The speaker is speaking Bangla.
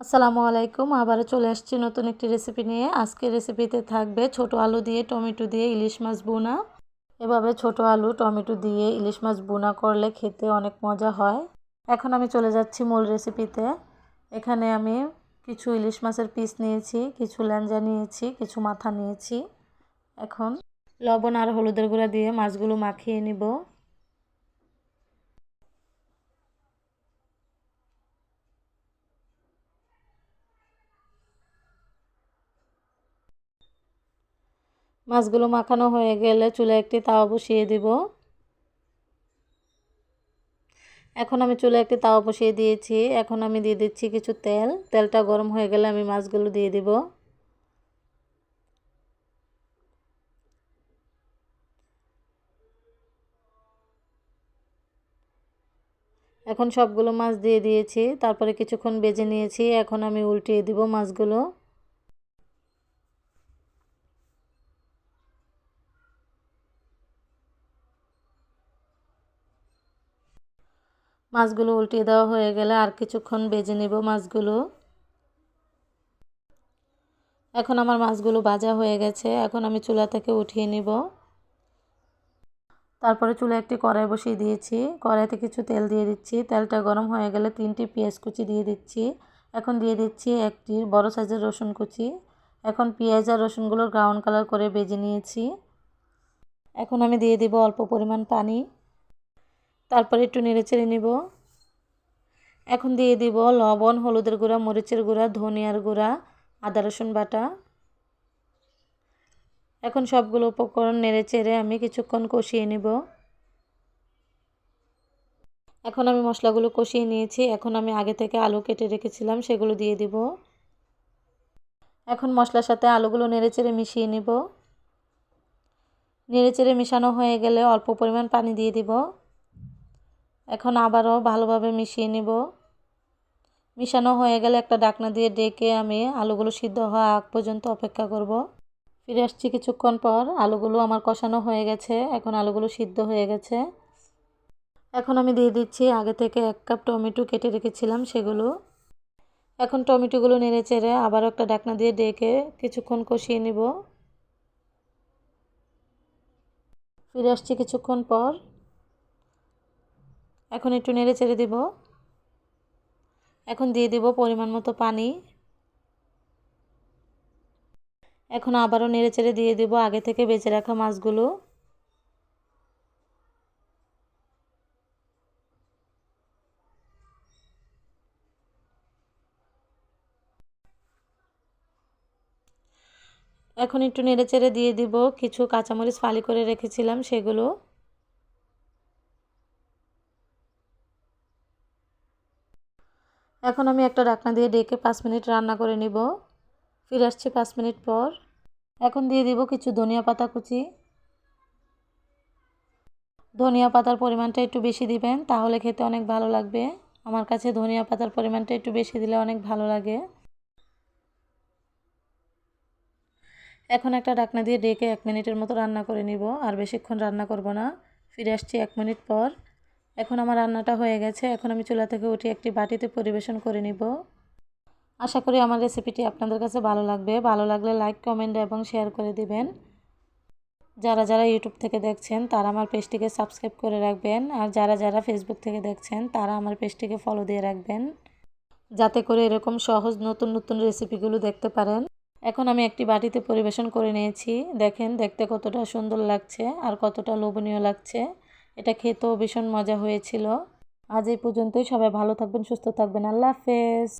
আসসালামু আলাইকুম। আবারও চলে আসছি নতুন একটি রেসিপি নিয়ে। আজকের রেসিপিতে থাকবে ছোট আলু দিয়ে টমেটো দিয়ে ইলিশ মাছ বোনা এভাবে ছোট আলু, টমেটো দিয়ে ইলিশ মাছ বোনা করলে খেতে অনেক মজা হয়। এখন আমি চলে যাচ্ছি মূল রেসিপিতে এখানে আমি কিছু ইলিশ মাছের পিস নিয়েছি, কিছু ল্যাঞ্জা নিয়েছি, কিছু মাথা নিয়েছি। এখন লবণ আর হলুদের গুঁড়া দিয়ে মাছগুলো মাখিয়ে নিব। মাছগুলো মাখানো হয়ে গেলে চুলে একটি তাওয়া বসিয়ে দিব। এখন আমি চুলে একটি তাওয়া বসিয়ে দিয়েছি। এখন আমি দিয়ে দিচ্ছি কিছু তেল। তেলটা গরম হয়ে গেলে আমি মাছগুলো দিয়ে দিব। এখন সবগুলো মাছ দিয়ে দিয়েছি। তারপরে কিছুক্ষণ বেজে নিয়েছি। এখন আমি উল্টিয়ে দিব মাছগুলো। মাছগুলো উল্টিয়ে দেওয়া হয়ে গেলে আর কিছুক্ষণ বেজে নেব মাছগুলো। এখন আমার মাছগুলো ভাজা হয়ে গেছে, এখন আমি চুলা থেকে উঠিয়ে নিব। তারপরে চুলে একটি কড়াই বসিয়ে দিয়েছি, কড়াইতে কিছু তেল দিয়ে দিচ্ছি। তেলটা গরম হয়ে গেলে তিনটি পেঁয়াজ কুচি দিয়ে দিচ্ছি। এখন দিয়ে দিচ্ছি একটি বড় সাইজের রসুন কুচি। এখন পেঁয়াজ আর রসুনগুলো ব্রাউন কালার করে বেজে নিয়েছি। এখন আমি দিয়ে দিব অল্প পরিমাণ পানি। তারপরে একটু নেড়ে চেড়ে নিব। এখন দিয়ে দিব লবণ, হলুদের গুঁড়া, মরিচের গুঁড়া, ধনিয়ার গুঁড়া, আদা, রসুন বাটা। এখন সবগুলো উপকরণ নেড়ে চেড়ে আমি কিছুক্ষণ কষিয়ে নিব। এখন আমি মশলাগুলো কষিয়ে নিয়েছি। এখন আমি আগে থেকে আলু কেটে রেখেছিলাম, সেগুলো দিয়ে দিব। এখন মশলার সাথে আলুগুলো নেড়ে চেড়ে মিশিয়ে নিব। নেড়ে চেড়ে মিশানো হয়ে গেলে অল্প পরিমাণ পানি দিয়ে দিব। এখন আবারও ভালোভাবে মিশিয়ে নিব। মিশানো হয়ে গেলে একটা ডাকনা দিয়ে ডেকে আমি আলুগুলো সিদ্ধ হওয়া আগ পর্যন্ত অপেক্ষা করব। ফিরে আসছি কিছুক্ষণ পর, আলুগুলো আমার কষানো হয়ে গেছে, এখন আলুগুলো সিদ্ধ হয়ে গেছে। এখন আমি দিয়ে দিচ্ছি আগে থেকে এক কাপ টমেটো কেটে রেখেছিলাম সেগুলো। এখন টমেটোগুলো নেড়ে চেড়ে আবারও একটা ডাকনা দিয়ে ডেকে কিছুক্ষণ কষিয়ে নিব। ফিরে আসছি কিছুক্ষণ পর এখন একটু নেড়ে চেড়ে দিব। এখন দিয়ে দিব পরিমাণ মতো পানি। এখন আবারও নেড়ে চেড়ে দিয়ে দিব আগে থেকে বেঁচে রাখা মাছগুলো। এখন একটু নেড়ে চেড়ে দিয়ে দিব। কিছু কাঁচামরিচ ফালি করে রেখেছিলাম সেগুলো। এখন আমি একটা ঢাকনা দিয়ে ডেকে পাঁচ মিনিট রান্না করে নিব। ফিরে আসছি পাঁচ মিনিট পর। এখন দিয়ে দিব কিছু ধনিয়া পাতা কুচি। ধনিয়া পাতার পরিমাণটা একটু বেশি দিবেন, তাহলে খেতে অনেক ভালো লাগবে। আমার কাছে ধনিয়া পাতার পরিমাণটা একটু বেশি দিলে অনেক ভালো লাগে। এখন একটা ঢাকনা দিয়ে ডেকে এক মিনিটের মতো রান্না করে নিব, আর বেশিক্ষণ রান্না করব না। ফিরে আসছি এক মিনিট পর। এখন আমার রান্নাটা হয়ে গেছে। এখন আমি চুলা থেকে উঠে একটি বাটিতে পরিবেশন করে নিব। আশা করি আমার রেসিপিটি আপনাদের কাছে ভালো লাগবে। ভালো লাগলে লাইক কমেন্ট এবং শেয়ার করে দিবেন। যারা যারা ইউটিউব থেকে দেখছেন, তারা আমার পেজটিকে সাবস্ক্রাইব করে রাখবেন। আর যারা যারা ফেসবুক থেকে দেখছেন, তারা আমার পেজটিকে ফলো দিয়ে রাখবেন। যাতে করে এরকম সহজ নতুন নতুন রেসিপিগুলো দেখতে পারেন। এখন আমি একটি বাটিতে পরিবেশন করে নিয়েছি। দেখেন, দেখতে কতটা সুন্দর লাগছে আর কতটা লোভনীয় লাগছে। এটা খেতেও ভীষণ মজা হয়েছিল। আজ এই পর্যন্তই। সবাই ভালো থাকবেন, সুস্থ থাকবেন। আল্লাহ হাফেজ।